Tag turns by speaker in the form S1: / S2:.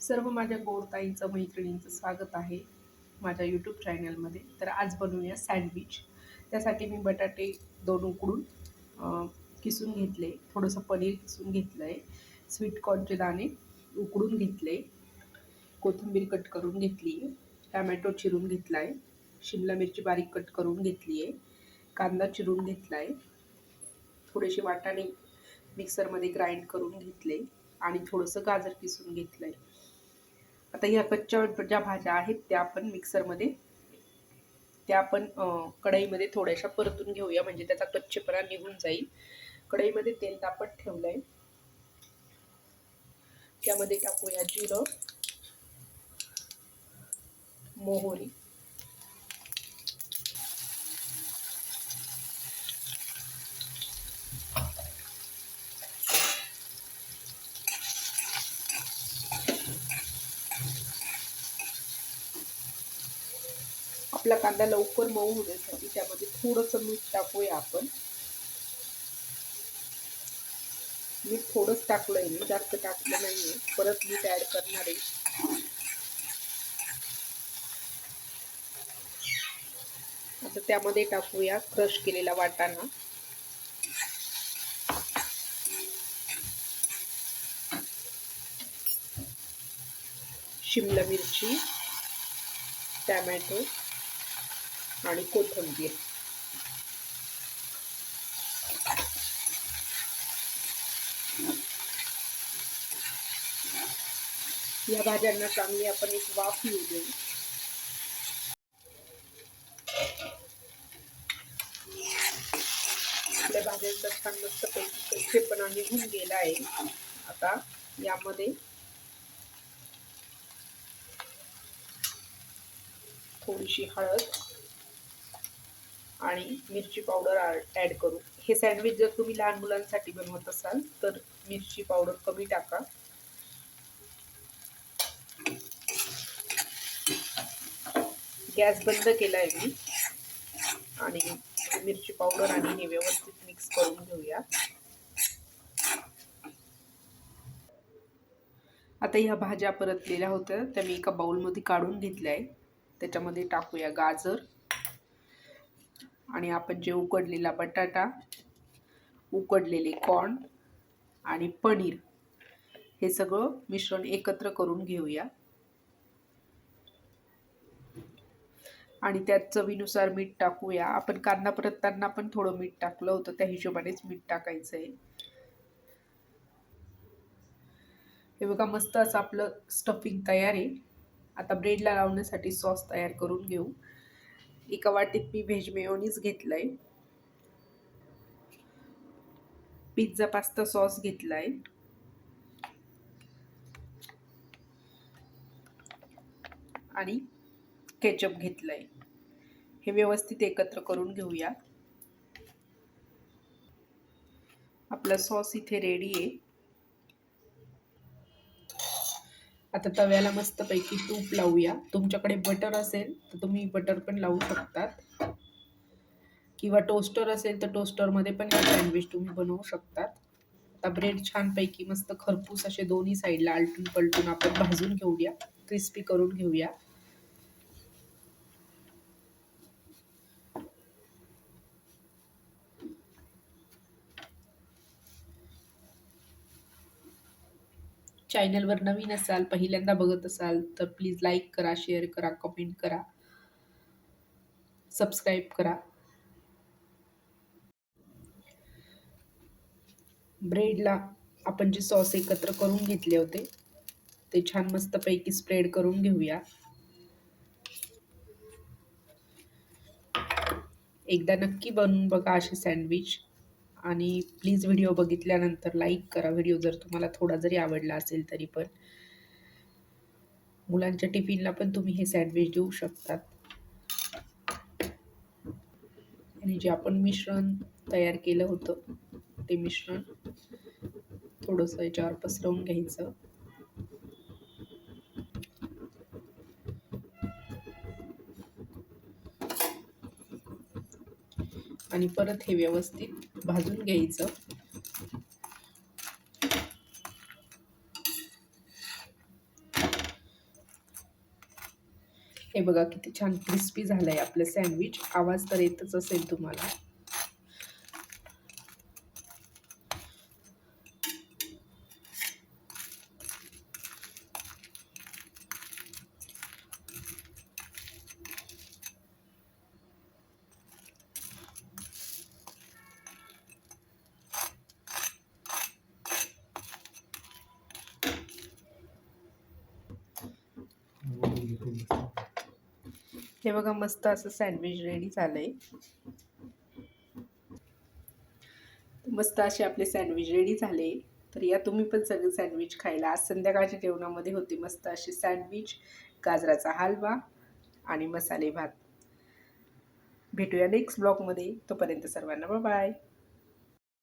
S1: सर्व माझ्या गोडताईंचं मैत्रिणींचं स्वागत आहे माझ्या यूट्यूब चॅनलमध्ये तर आज बनवूया सँडविच त्यासाठी मी बटाटे दोन उकडून किसून घेतले. थोडंसं पनीर किसून घेतलं आहे स्वीटकॉर्नचे दाणे उकडून घेतले. कोथिंबीर कट करून घेतली. आहे टॅमॅटो चिरून घेतला आहे शिमला मिरची बारीक कट करून घेतली आहे कांदा चिरून घेतला आहे थोडेसे वाटाणे मिक्सरमध्ये ग्राइंड करून घेतले. आणि थोडंसं गाजर किसून घेतलं आहे आता ह्या कच्च्या ज्या भाज्या आहेत त्या आपण मिक्सरमध्ये त्या आपण कढईमध्ये थोड्याशा परतून घेऊया. म्हणजे त्याचा कच्चेपणा निघून जाईल. कढईमध्ये तेल तापत ठेवलं आहे त्यामध्ये टाकूया जिरं मोहरी आपला कांदा लवकर मऊ होण्यासाठी त्यामध्ये थोडंसं मीठ टाकूया आपण. मीठ थोडंच टाकलंय मी जास्त टाकलं नाहीये. परत मीठ ऍड करणार आहे. आता त्यामध्ये टाकूया क्रश केलेला वाटाणा. शिमला मिरची टॅमॅटो. आणि कोथिंबीर. या भाज्यांना चांगली आपण एक वाफ येऊ देऊ. आपल्या भाज्यांचा छान मस्त पैकी निघून गेला आहे. आता यामध्ये थोडीशी हळद आणि मिरची पावडर ॲड करू. हे सँडविच जर तुम्ही लहान मुलांसाठी बनवत असाल तर मिरची पावडर कमी टाका. गॅस बंद केला आहे मी. आणि मिरची पावडर आणि हे व्यवस्थित मिक्स करून घेऊया. आता ह्या भाज्या परतलेल्या होत्या त्या मी एका बाउलमध्ये काढून घेतल्या आहे त्याच्यामध्ये टाकूया गाजर. आणि आपण जे उकडलेला बटाटा उकडलेले कॉर्न आणि पनीर हे सगळं मिश्रण एकत्र करून घेऊया. आणि त्यात चवीनुसार मीठ टाकूया. आपण कांदा परतताना पण थोडं मीठ टाकलं होतं त्या हिशोबानेच मीठ टाकायचं आहे हे बघा मस्त असं आपलं स्टफिंग तयार आहे. आता ब्रेडला लावण्यासाठी सॉस तयार करून घेऊ. एका वाटीत मी व्हेज मेयोनीज घेतलाय. पिझ्झा पास्ता सॉस घेतलाय. आणि केचप घेतलाय. हे व्यवस्थित एकत्र करून घेऊया. आपला सॉस इथे रेडी आहे. आता तव्याला मस्तपैकी तूप लावूया. तुमच्याकडे बटर असेल तर तुम्ही बटर पण लावू शकतात. किंवा टोस्टर असेल तर टोस्टरमध्ये पण हे सँडविच तुम्ही बनवू शकतात. आता ब्रेड छानपैकी मस्त खरपूस असे दोन्ही साईडला आलटून पलटून आपण भाजून घेऊया. क्रिस्पी करून घेऊया. चॅनलवर नवीन असाल पहिल्यांदा बघत असाल तर प्लीज लाईक करा शेअर करा कमेंट करा. सबस्क्राईब करा. ब्रेडला आपण जे सॉस एकत्र करून घेतले होते ते छान मस्तपैकी स्प्रेड करून घेऊया. एकदा नक्की बनवून बघा असे सँडविच आणि प्लीज व्हिडिओ बघितल्यानंतर लाईक करा. व्हिडिओ जर तुम्हाला थोडा जरी आवडला असेल तरी पण. मुलांच्या टिफिनला पण तुम्ही हे सँडविच देऊ शकतात. आणि जे आपण मिश्रण तयार केलं होतं ते मिश्रण थोडंसं याच्यावर पसरवून घ्यायचं. आणि परत हे व्यवस्थित भाजून घ्यायचं. हे बघा किती छान क्रिस्पी झालं आहे आपलं सँडविच आवाज तर येतच असेल तुम्हाला. हे बघा मस्त असं सँडविच रेडी झालंय. मस्त असे आपले सँडविच रेडी झाले तर या तुम्ही पण सगळे सँडविच खायला. आज संध्याकाळच्या जेवणामध्ये होते मस्त असे सँडविच गाजराचा हलवा आणि मसाले भात. भेटूया नेक्स्ट ब्लॉगमध्ये तोपर्यंत सर्वांना बाय